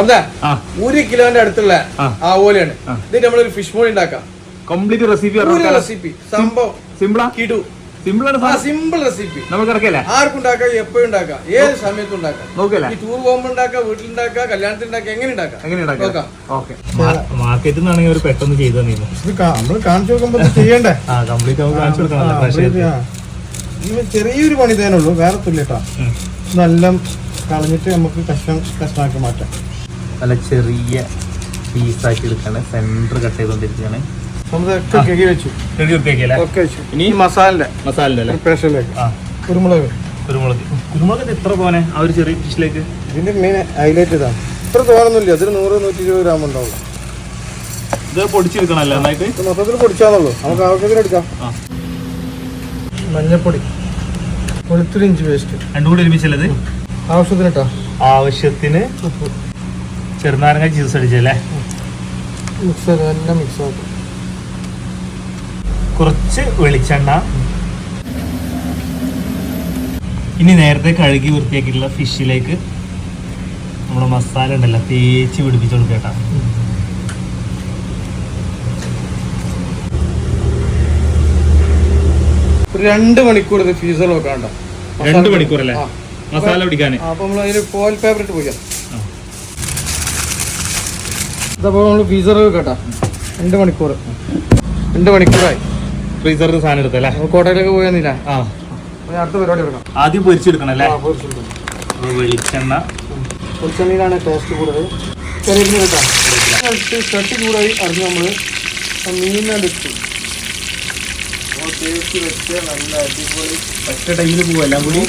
അതെ ഒരു കിലോന്റെ അടുത്തുള്ള ആ. ഓലയാണ്. ഇതിന് ഇതിന്റെ നമ്മളൊരു ഫിഷ് മോളി ഉണ്ടാക്കാം കംപ്ലീറ്റ് റെസിപ്പി ഒരു റെസിപ്പി സംഭവം സിമ്പിളാ കിടു. സിമ്പിൾ ആണ് സിമ്പിൾ റെസിപ്പി നമുക്ക് ഇറക്കല്ലേ ആർക്കും ഉണ്ടാക്കാം എപ്പോഴും ഉണ്ടാക്കാം. ഏത് സമയത്തും ഉണ്ടാക്കാം. നോക്കല്ലേ ഈ ടൂർ പോകുമ്പോൾ ഉണ്ടാക്കാം വീട്ടിലുണ്ടാക്കാം കല്യാണത്തിൽ ഉണ്ടാക്കാം എങ്ങനെ ഉണ്ടാക്കാം? എങ്ങനെ ഉണ്ടാക്കാം? ഓക്കെ. മാർക്കറ്റിൽ നിന്നാണെങ്കിൽ അവർ പെട്ടെന്ന് ചെയ്തു നമ്മൾ കാണിച്ചു നോക്കുമ്പോൾ ചെയ്യണ്ടേ? ആ കംപ്ലീറ്റ് നമുക്ക് കാണിച്ചു കൊടുക്കണം. ചെറിയൊരു പണി തേനുള്ളൂ വേറെ തുല്യട്ടാ. ഇതെല്ലാം കളഞ്ഞിട്ട് നമുക്ക് കഷ്ണം കഷ്ണമാക്കി മാറ്റാം. നല്ല ചെറിയ പീസാക്കി എടുക്കാണ് സെന്റർ കട്ട് ചെയ്തോണ്ടിരിക്കുകയാണ് നമ്മളൊക്കെ കഴുകി വെച്ചു. റെഡി ഒക്കെ ഒക്കെ വെച്ചു. ഇനി മസാല അല്ലേ? പേഷനിലേക്ക് ആ. കുരുമുളക്. കുരുമുളക്. കുരുമുളക് എത്ര പോനെ ആ ഒരു ചെറിയ ഫിഷിലേക്ക് ഇതിന്റെ മെയിൻ ഹൈലൈറ്റ് ഇതാണ്. ഇത്ര തോന്നുന്നില്ല അതിന് നൂറ് നൂറ്റി ഇരുപത് ഗ്രാം ഉണ്ടാവും. ഇത് പൊടിച്ചെടുക്കണല്ലോ നന്നായിട്ട്? മൊത്തത്തിൽ പൊടിച്ചാന്നുള്ളൂ. നമുക്ക് ആവശ്യത്തിന് എടുക്കാം. ആ. മഞ്ഞപ്പൊടി. വെളുത്തുള്ളി ഇഞ്ചി പേസ്റ്റ് രണ്ടുകൂടി കൂടി ഒരുമിച്ചല്ലത് ആവശ്യത്തിന് കേട്ടോ ആവശ്യത്തിന് ചെറുനാരങ്ങ ജ്യൂസ് അടിച്ചല്ലേ മിക്സ് മിക്സ് ആക്കും. കുറച്ച് വെളിച്ചെണ്ണ. ഇനി നേരത്തെ കഴുകി വൃത്തിയാക്കിയിട്ടുള്ള ഫിഷിലേക്ക് നമ്മുടെ മസാല ഉണ്ടല്ലോ തേച്ച് പിടിപ്പിച്ചു കൊടുക്കട്ടാ രണ്ട് മണിക്കൂർ ഇത് വെക്കാണ്ട രണ്ട് മണിക്കൂർ അല്ലേ മസാല പിടിക്കാൻ അപ്പൊ നമ്മൾ അതിന് ഫോയിൽ പേപ്പർ ഇട്ട് പോയിക്കാം ആ. ഇതപ്പോ നമ്മൾ ഫീസർ കേട്ടാ രണ്ട് മണിക്കൂർ രണ്ട് മണിക്കൂറായി. ഫ്രീസറിൽ സാധനം എടുത്തല്ലേ? കോട്ടയിലേക്ക് പോയെന്നില്ല. ആ. അടുത്ത പരിപാടി എടുക്കാം ആദ്യം പൊരിച്ചെടുക്കണം അല്ലേ? വെളിച്ചെണ്ണ. വെളിച്ചെണ്ണയിലാണ് ടേസ്റ്റ് കൂടുതൽ ചെറിയ കേട്ടോ ചട്ടി ചൂടായി അറിഞ്ഞ് നമ്മൾ മീനെടുത്തു ടേസ്റ്റ് വെച്ച് നല്ല അടിപൊളി ഒറ്റ ടൈമിൽ പോവും എല്ലാം കൂടി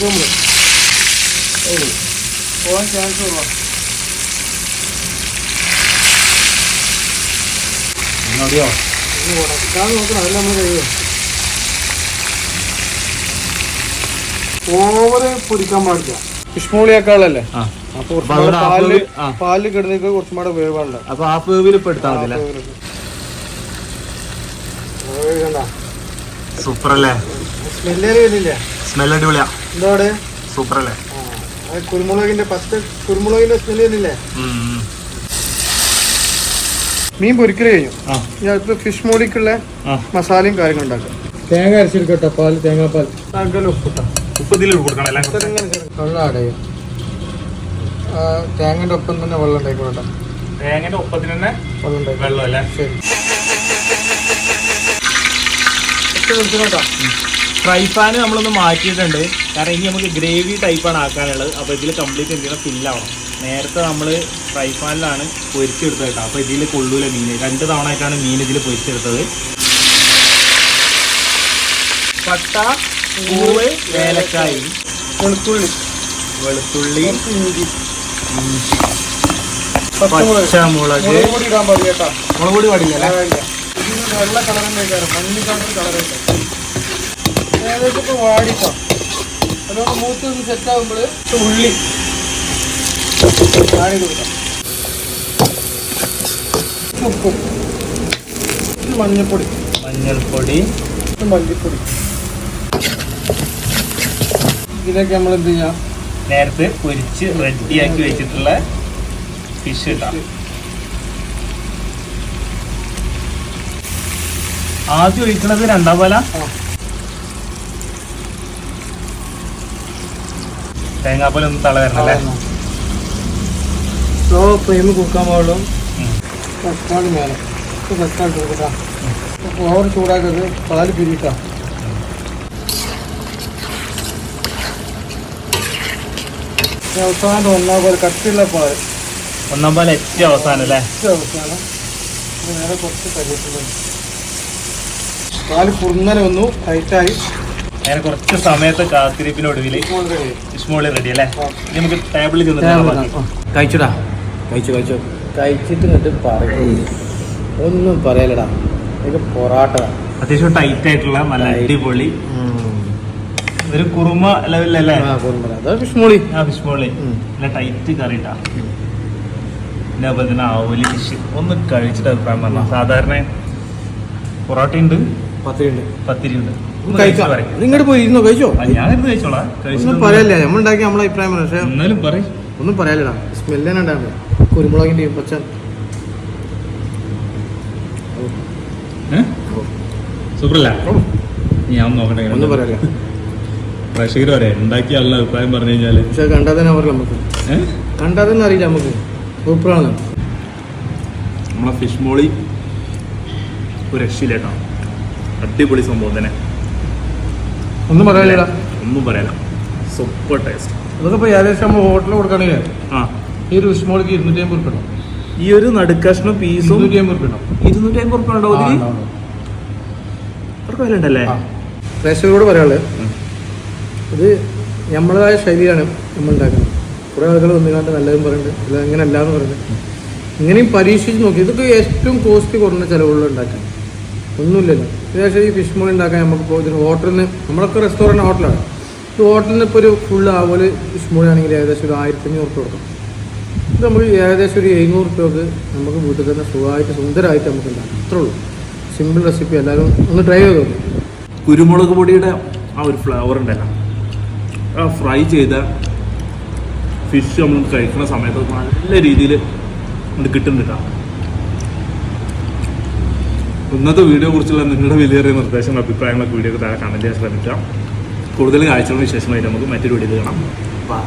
പോകാൻ ചാൻസ് ഉള്ള മതിയോ നോക്കണം അതെല്ലാം നമ്മൾ കഴിയും ഓവറ് പൊരിക്കാൻ പാടില്ല. ഫിഷ്മോളിയേക്കാളല്ലേ ആ. അപ്പൊ ആ. പാലിൽ കിടന്നേക്ക് കുറച്ചും കൂടെ വേവാണല്ലോ. അപ്പൊ ആ വേവിൽ ഇപ്പൊ എടുത്താൽ സൂപ്പർ അല്ലേ? സ്മെൽ അടിപൊളിയാ. എന്താ സൂപ്പർ അല്ലേ? കുരുമുളകിന്റെ പത്ത് കുരുമുളകിന്റെ സ്മെല്ല് ഉം. മീൻ പൊരിക്കൽ കഴിഞ്ഞു. ഇതിനകത്ത് അടുത്ത് ഫിഷ് മോളിക്കുള്ള ആ. മസാലയും കാര്യങ്ങളും ഉണ്ടാക്കാം. തേങ്ങ അരച്ചെടുക്കട്ടെ പാൽ തേങ്ങാപ്പാൽ. വെള്ളം ആഡ് ചെയ്യാം. ഒപ്പം തന്നെ വെള്ളം ഉണ്ടായിക്കോട്ടെ. തേങ്ങന്റെ ഒപ്പത്തിന് തന്നെ വെള്ളം ഉണ്ടാക്കി വെള്ളം അല്ലേ? ശരി. ഒറ്റ നിർത്തണോട്ടാ ഫ്രൈ പാന് നമ്മളൊന്ന് മാറ്റിയിട്ടുണ്ട്. കാരണം ഇനി നമുക്ക് ഗ്രേവി ടൈപ്പാണ് ആക്കാനുള്ളത്. അപ്പോൾ ഇതിൽ കംപ്ലീറ്റ് എന്തിനാ ഫില്ലാവണം നേരത്തെ നമ്മൾ ഫ്രൈ പാനിലാണ് പൊരിച്ചെടുത്തത് കേട്ടോ. അപ്പോൾ ഇതിൽ കൊള്ളൂല മീൻ രണ്ട് തവണ ആയിട്ടാണ് മീൻ ഇതിൽ പൊരിച്ചെടുത്തത്. പട്ട പൂവ് ഏലക്കായി. വെളുത്തുള്ളി. വെളുത്തുള്ളി ഇഞ്ചി. പച്ചമുളക്. മുളക് പൊടി പാടില്ല വെള്ള കളറിന്റെ മഞ്ഞ കളർ കളറുണ്ട് ഏകദേശം ഇപ്പൊ വാടിക്കാം. അതുകൊണ്ട് മൂത്ത് സെറ്റ് ആകുമ്പോൾ ഉള്ളി. ഉപ്പും മഞ്ഞൾപ്പൊടി. ഇത് മല്ലിപ്പൊടി. ഇതിലേക്ക് നമ്മൾ എന്ത് ചെയ്യാം? നേരത്തെ പൊരിച്ച് റെഡിയാക്കി വെച്ചിട്ടുള്ള ഫിഷ് ഇട്ടാം ആദ്യം ഒഴിക്കുന്നത് രണ്ടാം പോല. ഒന്ന് തള വരണല്ലേ സ്ലോ ഫ്ലെയിം കൊടുക്കാൻ പാടുള്ളൂ. തക്കാളി മേലെ. തക്കാളി കൊടുക്കാം ഓവർ ചൂടാക്കരുത്. പാൽ പിരിക്കാം അവസാനം ഒന്നാം പോലെ കട്ടിയുള്ള പാൽ. ഒന്നാം പോലെ ഏറ്റവും അവസാനം അല്ലേ? ഏറ്റവും അവസാനം. നേരെ കുറച്ച് പാൽ കുറുന്നനെ ഒന്നു ടൈറ്റായി അങ്ങനെ കുറച്ച് സമയത്ത് കാത്തിരിപ്പിനൊടുവിൽ ഇസ്മോളി റെഡി അല്ലേ? നമുക്ക് ടേബിളിൽ കഴിച്ചുടാ. കഴിച്ചു കഴിച്ചു. കഴിച്ചിട്ട് എന്നിട്ട് പറയും. ഒന്നും പറയലടാ. എനിക്ക് പൊറാട്ട. അത്യാവശ്യം ടൈറ്റ് ആയിട്ടുള്ള നല്ല അടിപൊളി. ഒരു കുറുമ ലെവലല്ലേ ഫിഷ്മോളി ആ ഫിഷ്മോളി. നല്ല ടൈറ്റ് കറിട്ടാ. പിന്നെ അതുപോലെ തന്നെ ആവലി ഫിഷ് ഒന്ന് കഴിച്ചിട്ട് അഭിപ്രായം പറഞ്ഞ? സാധാരണ പൊറോട്ട ഉണ്ട് പത്തിരിയുണ്ട്. പത്തിരി ഉണ്ട് കഴിക്കാം. നിങ്ങോട്ട് പോയി ഇരുന്നോ? കഴിച്ചോ? ഞാൻ ഇരുന്ന് കഴിച്ചോളാം. പറയല്ലേ? നമ്മളുണ്ടാക്കി നമ്മളെ അഭിപ്രായം പറയാം എന്നാലും പറയും. ഒന്നും പറയാലടാ സ്മെല്ല് തന്നെ ഉണ്ടാവില്ല. കുരുമുളകിന്റെയും പച്ച. സൂപ്പറല്ല. ഞാൻ നോക്കട്ടെ എങ്ങനെ ഒന്നും ഉണ്ട്. പറയാനില്ല പ്രേക്ഷകർ വരെ ഉണ്ടാക്കിയ ആളുടെ അഭിപ്രായം പറഞ്ഞു കഴിഞ്ഞാൽ? പക്ഷെ കണ്ടാൽ തന്നെ അറിയില്ല നമുക്ക്. കണ്ടാൽ തന്നെ അറിയില്ല നമുക്ക്. സൂപ്പറാണ്. നമ്മളെ ഫിഷ് മോളി ഒരു രക്ഷയില്ല കേട്ടോ അടിപൊളി സംഭവം തന്നെ. ഒന്നും പറയാനില്ല. ഒന്നും പറയാനില്ല സൂപ്പർ ടേസ്റ്റ്. അതൊക്കെ ഇപ്പോൾ ഏകദേശം നമ്മൾ ഹോട്ടലിൽ കൊടുക്കുകയാണെങ്കിൽ ആ. ഈ ഒരു ഉഷ്മോളിക്ക് ഇരുന്നൂറ്റി അമ്പത് ഈ ഒരു നടുക്കഷ്ണം പീസും ഇരുന്നൂറ്റി അമ്പത് ഉണ്ടാവും ഇരുന്നൂറ്റി അമ്പത് ഇതിന്? ഉണ്ടാവും. അവർക്ക് വില ഉണ്ടല്ലേ പ്രേക്ഷകരോട് പറയാനുള്ളത് ഇത് നമ്മളതായ ശൈലിയാണ് നമ്മൾ ഉണ്ടാക്കുന്നത് കുറേ ആളുകൾ വന്നുകൊണ്ട് നല്ലതും പറയുന്നുണ്ട് അല്ല അങ്ങനെ അല്ലാന്ന് പറയുന്നത് ഇങ്ങനെയും പരീക്ഷിച്ച് നോക്കി ഇതൊക്കെ ഏറ്റവും കോസ്റ്റ് കുറഞ്ഞ ചിലവുള്ള ഉണ്ടാക്കാൻ. ഒന്നുമില്ലല്ലോ. ഏകദേശം ഈ ഫിഷ് മോളി ഉണ്ടാക്കാൻ നമുക്കിപ്പോൾ ഇതിന് ഹോട്ടലിൽ നിന്ന് നമ്മളൊക്കെ റെസ്റ്റോറന്റ് ഹോട്ടലാണ് ഈ ഹോട്ടലിൽ നിന്ന് ഇപ്പോൾ ഒരു ഫുൾ ആവോൽ ഫിഷ് മോളി ആണെങ്കിൽ ഏകദേശം ഒരു ആയിരത്തി അഞ്ഞൂറ് റുപ്യ കൊടുക്കും. ഇത് നമുക്ക് ഏകദേശം ഒരു എഴുന്നൂറ് റുപ്യക്ക് നമുക്ക് വീട്ടിൽ തന്നെ സുഖമായിട്ട് സുന്ദരമായിട്ട് നമുക്ക് ഉണ്ടാക്കാം. അത്രേ ഉള്ളൂ. സിമ്പിൾ റെസിപ്പി എല്ലാവരും ഒന്ന് ട്രൈ ചെയ്ത് നോക്കും. കുരുമുളക് പൊടിയുടെ ആ ഒരു ഫ്ലേവർ ഉണ്ടല്ലോ. ആ ഫ്രൈ ചെയ്ത ഫിഷ് നമ്മൾ കഴിക്കുന്ന സമയത്ത് നല്ല രീതിയിൽ നമുക്ക് കിട്ടുന്നുണ്ട് ഇന്നത്തെ വീഡിയോ കുറിച്ചുള്ള നിങ്ങളുടെ വിലയേറിയ നിർദ്ദേശങ്ങളും അഭിപ്രായങ്ങളൊക്കെ വീഡിയോ താഴെ കമന്റ് ചെയ്യാൻ ശ്രമിക്കാം. കൂടുതൽ കാഴ്ചകളും വിശേഷമായിട്ട് നമുക്ക് മറ്റൊരു വീഡിയോ കാണാം. ബൈ